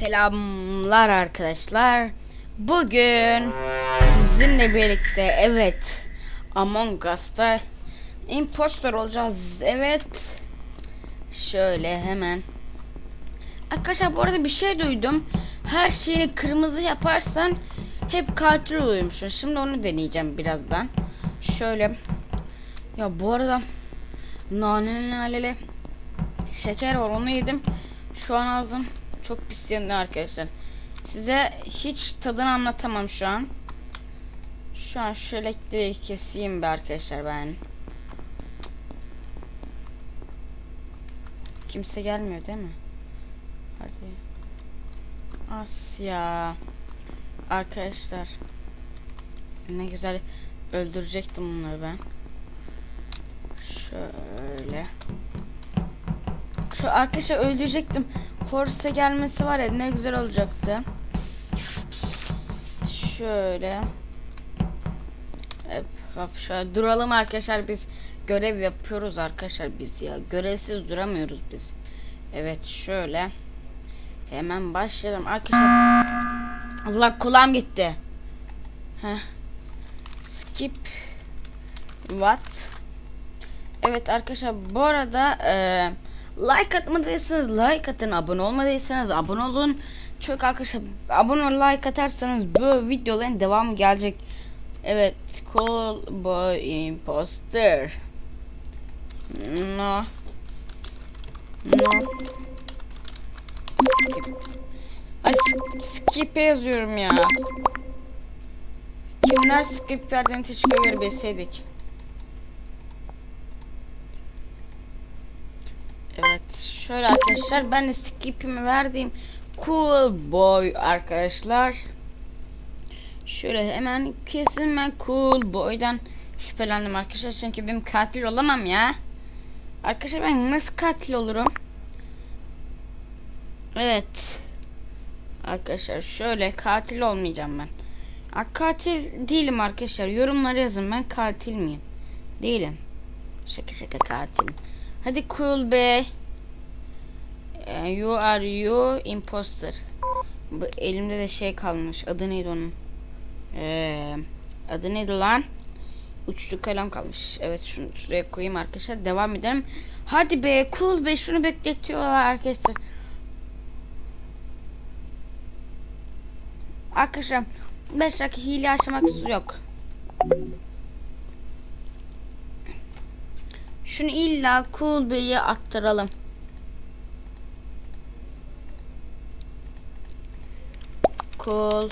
Selamlar arkadaşlar. Bugün sizinle birlikte evet Among Us'ta impostor olacağız. Evet. Şöyle hemen. Arkadaşlar bu arada bir şey duydum. Her şeyini kırmızı yaparsan hep katil oluyormuşsun. Şimdi onu deneyeceğim birazdan. Şöyle. Ya bu arada naneli naleli şeker var onu yedim. Şu an ağzım çok pis yanıyor arkadaşlar. Size hiç tadını anlatamam şu an. Şu an şu keseyim be arkadaşlar ben. Kimse gelmiyor değil mi? Hadi. Asya. Arkadaşlar. Ne güzel öldürecektim bunları ben. Şöyle. Şu arkadaşa öldürecektim. Horse gelmesi var ya ne güzel olacaktı. Şöyle. Hep, hop şöyle duralım arkadaşlar biz görev yapıyoruz arkadaşlar biz ya. Görevsiz duramıyoruz biz. Evet şöyle. Hemen başlayalım arkadaşlar. Allah kulağım gitti. Heh. Skip. What? Evet arkadaşlar bu arada eee Like atmadıysanız like atın. Abone olmadıysanız abone olun. Çok arkadaşlar abone like atarsanız bu videoların devamı gelecek. Evet. Cool boy imposter. No. No. Skip. Ay sk- skip yazıyorum ya. Kimler skip verdiğini teşekkür verebilseydik. Evet şöyle arkadaşlar ben de skipimi verdiğim cool boy arkadaşlar. Şöyle hemen kesin ben cool boy'dan şüphelendim arkadaşlar çünkü benim katil olamam ya. Arkadaşlar ben nasıl katil olurum? Evet. Arkadaşlar şöyle katil olmayacağım ben. Katil değilim arkadaşlar. Yorumlara yazın ben katil miyim? Değilim. Şaka şaka katilim. Hadi cool bey. Ee, You are you imposter. Bu elimde de şey kalmış. Adı neydi onun? Ee, adı neydi lan? Uçlu kalem kalmış. Evet şunu şuraya koyayım arkadaşlar. Devam edelim. Hadi be cool be şunu bekletiyorlar arkadaşlar. Arkadaşlar 5 dakika hile açmak yok. Şunu illa Cool Bey'e attıralım. Cool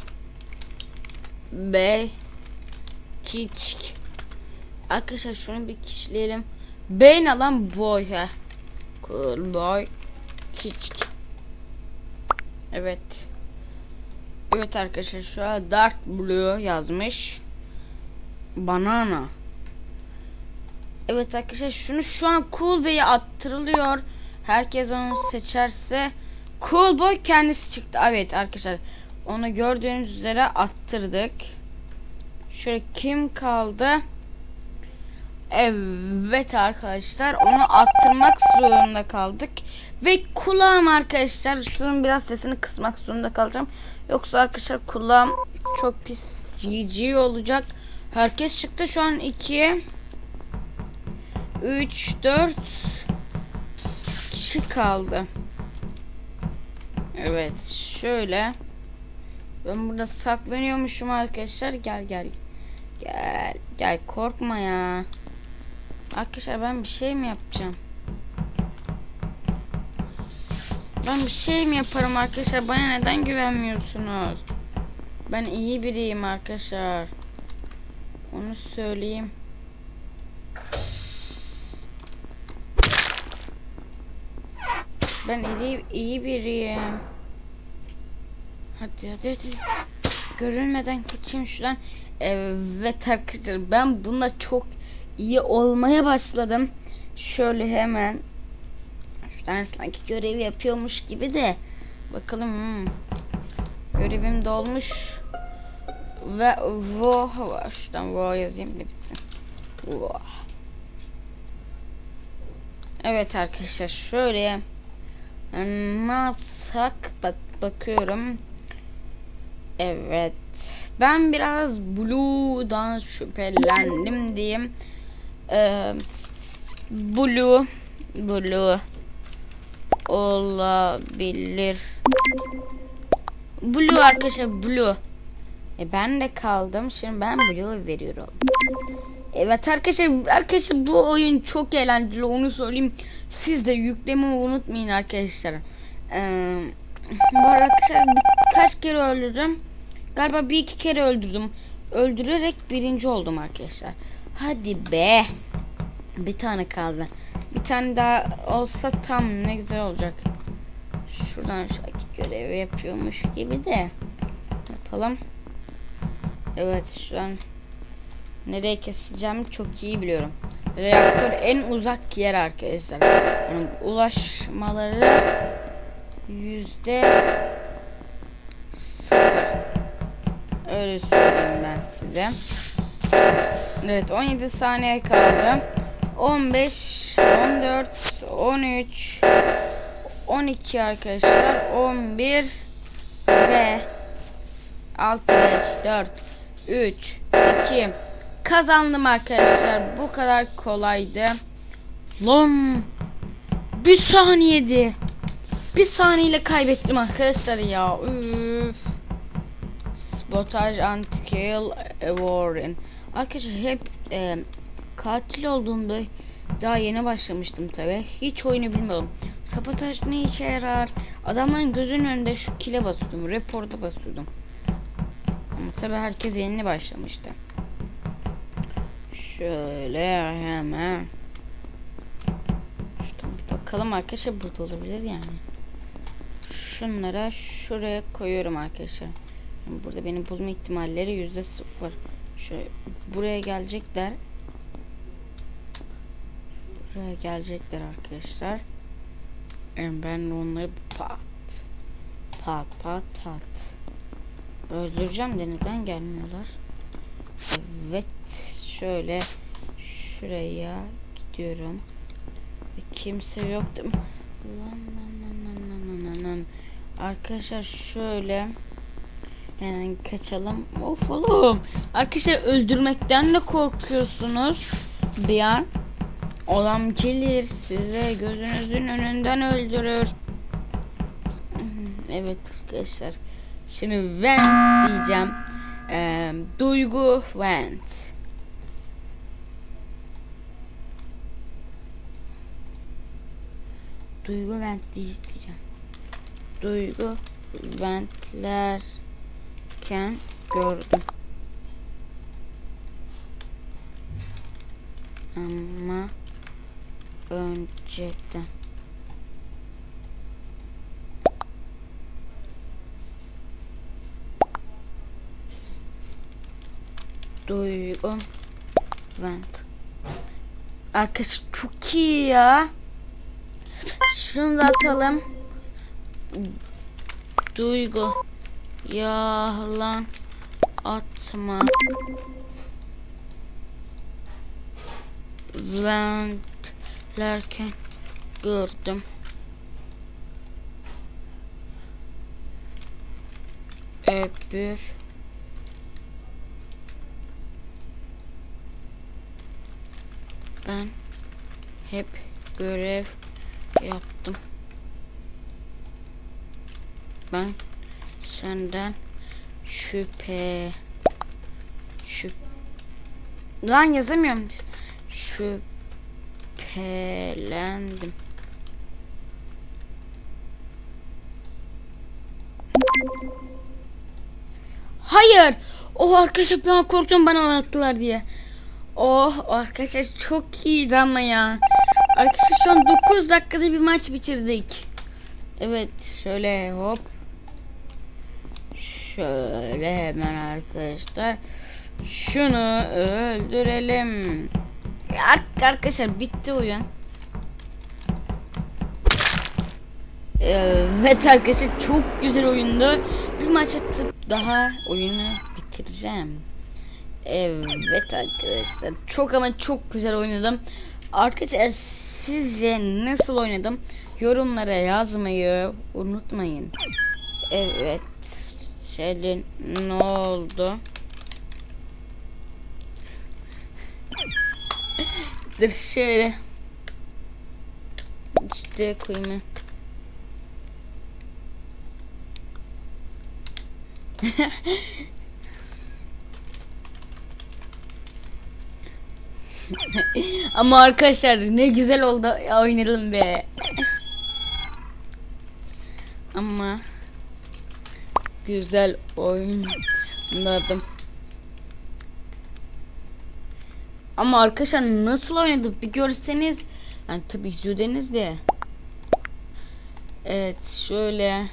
Bey Kiçk Arkadaşlar şunu bir kişileyelim. Beyin alan boy he. Cool boy Kiçk Evet. Evet arkadaşlar şu an Dark Blue yazmış. Banana. Evet arkadaşlar şunu şu an Cool Bey'e attırılıyor. Herkes onu seçerse Cool Boy kendisi çıktı. Evet arkadaşlar onu gördüğünüz üzere attırdık. Şöyle kim kaldı? Evet arkadaşlar onu attırmak zorunda kaldık. Ve kulağım arkadaşlar şunun biraz sesini kısmak zorunda kalacağım. Yoksa arkadaşlar kulağım çok pis GG olacak. Herkes çıktı şu an ikiye. 3 4 kişi kaldı. Evet, şöyle. Ben burada saklanıyormuşum arkadaşlar. Gel gel. Gel. Gel korkma ya. Arkadaşlar ben bir şey mi yapacağım? Ben bir şey mi yaparım arkadaşlar? Bana neden güvenmiyorsunuz? Ben iyi biriyim arkadaşlar. Onu söyleyeyim. Ben iyi, iyi biriyim. Hadi hadi hadi. Görülmeden kaçayım şuradan. Evet arkadaşlar ben bunda çok iyi olmaya başladım. Şöyle hemen. Şuradan sanki görev yapıyormuş gibi de. Bakalım. Hmm. Görevim dolmuş. Ve vo şuradan vo yazayım bir bitsin. Vo. Evet arkadaşlar şöyle ne yapsak bak bakıyorum. Evet. Ben biraz Blue'dan şüphelendim diyeyim. Ee, Blue Blue olabilir. Blue arkadaşlar Blue. E ben de kaldım. Şimdi ben Blue veriyorum. Evet arkadaşlar arkadaşlar bu oyun çok eğlenceli onu söyleyeyim. Siz de yüklemeyi unutmayın arkadaşlar. Ee, bu arkadaşlar birkaç kere öldürdüm. Galiba bir iki kere öldürdüm. Öldürerek birinci oldum arkadaşlar. Hadi be. Bir tane kaldı. Bir tane daha olsa tam ne güzel olacak. Şuradan şaki görevi yapıyormuş gibi de. Yapalım. Evet şuradan nereye keseceğimi çok iyi biliyorum. Reaktör en uzak yer arkadaşlar. Yani ulaşmaları yüzde Öyle söyleyeyim ben size. Evet 17 saniye kaldı. 15, 14, 13, 12 arkadaşlar. 11 ve 6, 5, 4, 3, 2 kazandım arkadaşlar. Bu kadar kolaydı. Lan bir saniyede bir saniyeyle kaybettim arkadaşlar ya. Üf. Sabotage and kill warren. Arkadaşlar hep e, katil olduğumda daha yeni başlamıştım tabi. Hiç oyunu bilmiyordum. Sabotaj ne işe yarar? Adamların gözünün önünde şu kile basıyordum. Reporta basıyordum. Ama tabi herkes yeni başlamıştı. Şöyle hemen. Şuradan bir bakalım arkadaşlar burada olabilir yani. Şunlara şuraya koyuyorum arkadaşlar. Yani burada beni bulma ihtimalleri yüzde sıfır. Şöyle buraya gelecekler. Buraya gelecekler arkadaşlar. Yani ben onları pat pat pat pat öldüreceğim de neden gelmiyorlar? Evet şöyle şuraya gidiyorum. Ve kimse yok değil mi? Lan lan lan lan lan lan lan. Arkadaşlar şöyle yani kaçalım. Of oğlum. Arkadaşlar öldürmekten de korkuyorsunuz. Bir an olan gelir size gözünüzün önünden öldürür. Evet arkadaşlar. Şimdi vent diyeceğim. Ee, duygu vent. Duygu vent diyeceğim. Duygu ventlerken gördüm. Ama önceden Duygu Vent. Arkadaşlar çok iyi ya. Şunu da atalım. Duygu. Yalan atma. Ventlerken gördüm. Öbür ben hep görev yaptım. Ben senden şüphe şüp lan yazamıyorum. Şüphelendim. Hayır. O arkadaşlar ben korktum bana anlattılar diye. Oh arkadaşlar çok iyiydi ama ya. Arkadaşlar şu an 9 dakikada bir maç bitirdik. Evet şöyle hop. Şöyle hemen arkadaşlar. Şunu öldürelim. Ar- Arkadaşlar bitti oyun. Evet arkadaşlar çok güzel oyundu. Bir maç atıp daha oyunu bitireceğim. Evet arkadaşlar çok ama çok güzel oynadım. Arkadaşlar sizce nasıl oynadım? Yorumlara yazmayı unutmayın. Evet. Selin ne oldu? Dur şöyle. İşte koyayım. Ama arkadaşlar ne güzel oldu ya oynayalım be. Ama güzel oynadım. Ama arkadaşlar nasıl oynadık bir görseniz yani tabii izliyordunuz de. Evet şöyle.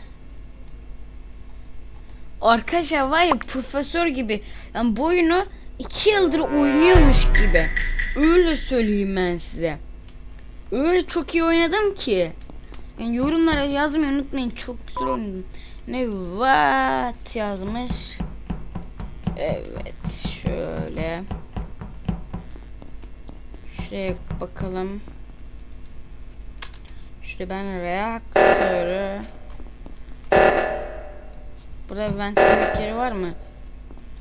Arkadaşlar var ya profesör gibi. Yani bu oyunu iki yıldır oynuyormuş gibi. Öyle söyleyeyim ben size. Öyle çok iyi oynadım ki. Yani yorumlara yazmayı unutmayın. Çok güzel oynadım. Ne what yazmış. Evet şöyle. Şuraya bakalım. Şurada ben reaktörü Burada ventlemek yeri var mı?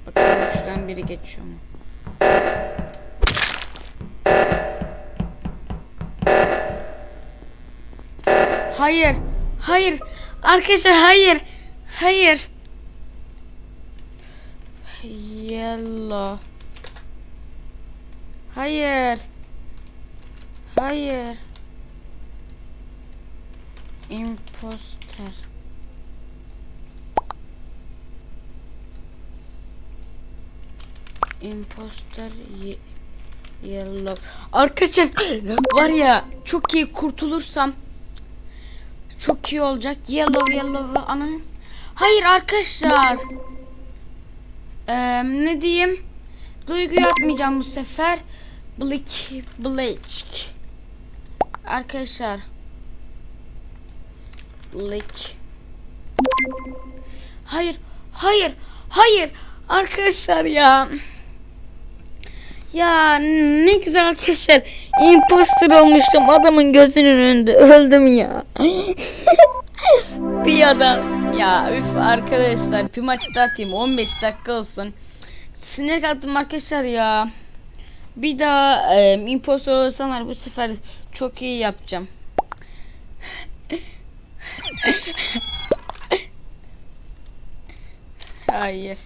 Bakalım şuradan biri geçiyor mu? Hayır. Hayır. Arkadaşlar hayır. Hayır. Yellow. Hayır. Hayır. Imposter. Imposter ye yellow. Arkadaşlar var ya çok iyi kurtulursam çok iyi olacak. Yellow yellow ananın. Hayır arkadaşlar. Ee, ne diyeyim? Duyguyu atmayacağım bu sefer. Blick Bleach. Arkadaşlar. Blick. Hayır. Hayır. Hayır. Arkadaşlar ya. Ya ne güzel arkadaşlar. Imposter olmuştum. Adamın gözünün önünde. Öldüm ya. bir adam. Ya üf arkadaşlar. Bir maç daha atayım. 15 dakika olsun. Sinir kalktım arkadaşlar ya. Bir daha e, impostor olursam var bu sefer çok iyi yapacağım. Hayır.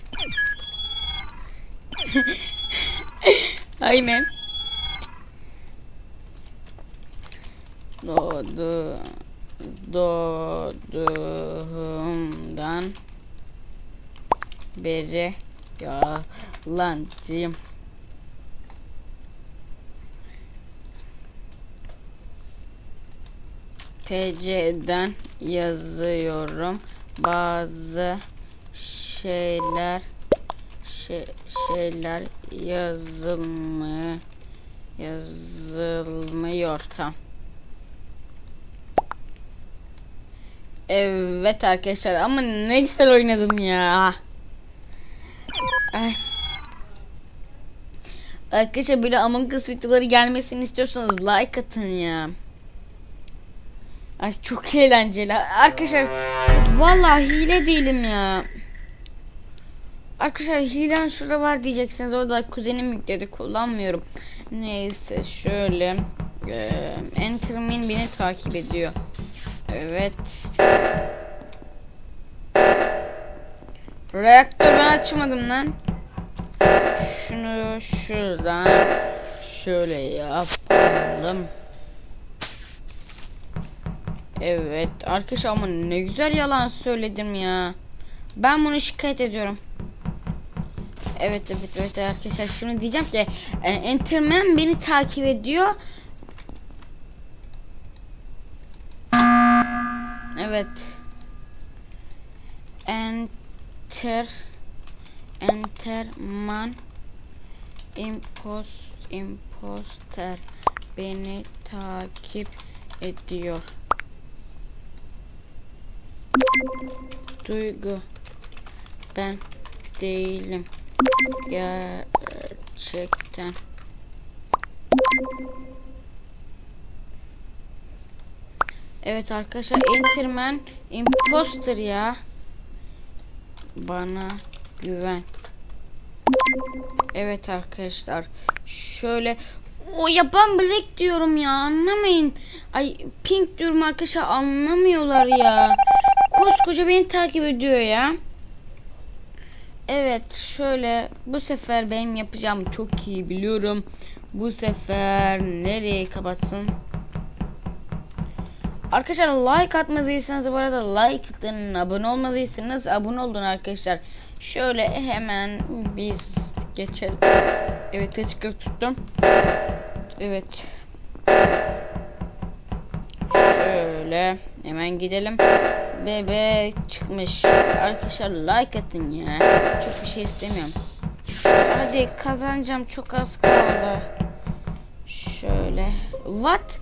Aynen. Doğdu doğduğumdan beri yalancıyım. PC'den yazıyorum. Bazı şeyler şey, şeyler yazılmıyor yazılmıyor tam. Evet arkadaşlar ama ne güzel oynadım ya. Ay. Arkadaşlar böyle Among Us videoları gelmesini istiyorsanız like atın ya. Ay çok eğlenceli. Arkadaşlar vallahi hile değilim ya. Arkadaşlar hilen şurada var diyeceksiniz. Orada kuzenim yükledi kullanmıyorum. Neyse şöyle. Ee, Entermin beni takip ediyor. Evet. Reaktör ben açmadım lan. Şunu şuradan şöyle yapalım. Evet arkadaşlar ama ne güzel yalan söyledim ya. Ben bunu şikayet ediyorum. Evet evet evet arkadaşlar şimdi diyeceğim ki e, Enterman beni takip ediyor. Evet. Enter Enterman impost imposter beni takip ediyor. Duygu ben değilim. Gerçekten. Evet arkadaşlar Enterman imposter ya. Bana güven. Evet arkadaşlar. Şöyle o yapan Black diyorum ya anlamayın. Ay Pink diyorum arkadaşlar anlamıyorlar ya. Koskoca beni takip ediyor ya. Evet şöyle bu sefer benim yapacağım çok iyi biliyorum. Bu sefer nereyi kapatsın? Arkadaşlar like atmadıysanız bu arada like atın. Abone olmadıysanız abone olun arkadaşlar. Şöyle hemen biz geçelim. Evet çıkır tuttum. Evet. Şöyle hemen gidelim. Bebe çıkmış. Arkadaşlar like atın ya. Çok bir şey istemiyorum. Hadi kazanacağım çok az kaldı. Şöyle. What?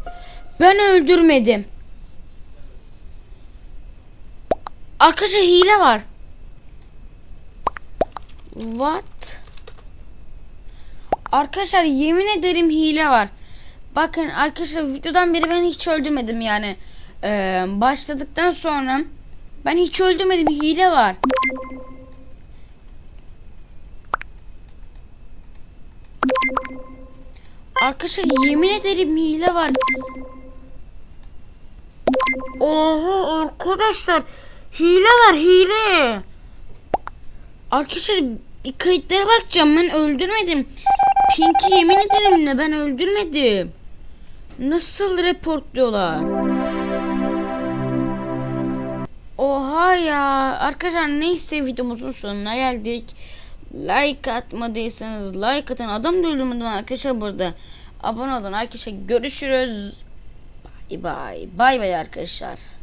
Ben öldürmedim. Arkadaşlar hile var. What? Arkadaşlar yemin ederim hile var. Bakın arkadaşlar videodan beri ben hiç öldürmedim yani. Ee, başladıktan sonra ben hiç öldürmedim hile var. Arkadaşlar yemin ederim hile var. Oha arkadaşlar hile var hile. Arkadaşlar kayıtlara bakacağım ben öldürmedim. Pink'i yemin ederim ne ben öldürmedim. Nasıl reportluyorlar? Oha ya. Arkadaşlar neyse videomuzun sonuna geldik. Like atmadıysanız like atın. Adam da öldürmedim arkadaşlar burada. Abone olun arkadaşlar. Görüşürüz. Bye bye. Bye bye arkadaşlar.